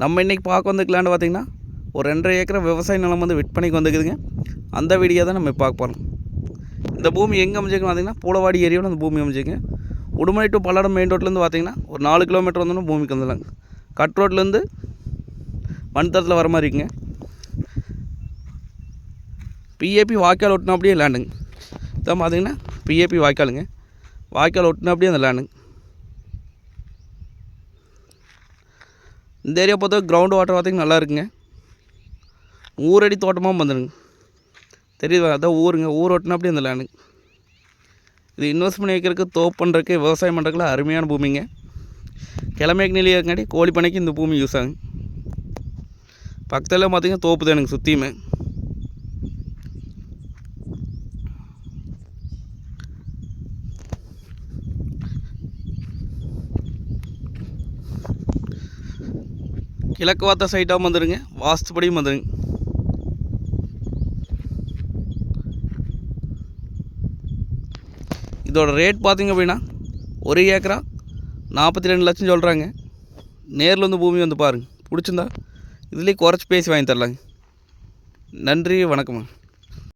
நம்ம இன்றைக்கி பார்க்க வந்துக்கலான்னு பார்த்திங்கன்னா ஒரு ரெண்டரை ஏக்கர் விவசாய நிலம் வந்து விற்பனைக்கு வந்துக்குதுங்க அந்த வீடியோ தான் நம்ம பார்க்க போகிறோம் இந்த பூமி எங்கே அமைஞ்சிருக்குன்னு பார்த்திங்கன்னா பூலவாடி ஏரியாவில் அந்த பூமி அமைஞ்சிருங்க உடுமலை டு பல்லடம் மெயின் ரோட்லேருந்து பார்த்திங்கன்னா ஒரு நாலு கிலோமீட்டர் வந்தோம்னா பூமிக்கு வந்துடலாங்க. கட் ரோட்லேருந்து மண் தரத்தில் வர மாதிரி இருக்குங்க. பிஏபி வாய்க்கால் ஒட்டினா அப்படியே லேண்டுங்க இதான் பார்த்தீங்கன்னா பிஏபி வாய்க்காலுங்க. வாய்க்கால் ஒட்டினா அப்படியே அந்த லேண்டுங்க இந்த ஏரியா பார்த்தா கிரவுண்ட் வாட்டர் பார்த்தீங்கன்னா நல்லா இருக்குங்க. ஊரடி தோட்டமாக வந்துடுங்க தெரியுது அதான் ஊருங்க. ஊர் ஓட்டினா அப்படியே அந்த லேண்டு இது இன்வெஸ்ட் பண்ணி வைக்கிறதுக்கு தோப்பு பண்ணுறதுக்கு விவசாயம் பண்ணுறதுக்குலாம் அருமையான பூமிங்க. கிழமைக்கு நிலையாக இருக்காட்டி கோழி பண்ணைக்கு இந்த பூமி யூஸ் ஆகும் பக்கத்தில் பார்த்தீங்கன்னா தோப்பு தானுங்க சுற்றியுமே கிழக்கு வாத்த சைட்டாக வந்துடுங்க வாஸ்துபடியும் வந்துடுங்க இதோட ரேட் பார்த்திங்க அப்படின்னா ஒரு ஏக்கரா நாற்பத்தி ரெண்டு லட்சம் சொல்கிறாங்க நேரில் வந்து பூமி வந்து பாருங்கள் பிடிச்சிருந்தா இதுலேயே குறைச்சி பேசி வாங்கி தரலாங்க. நன்றி வணக்கம்மா.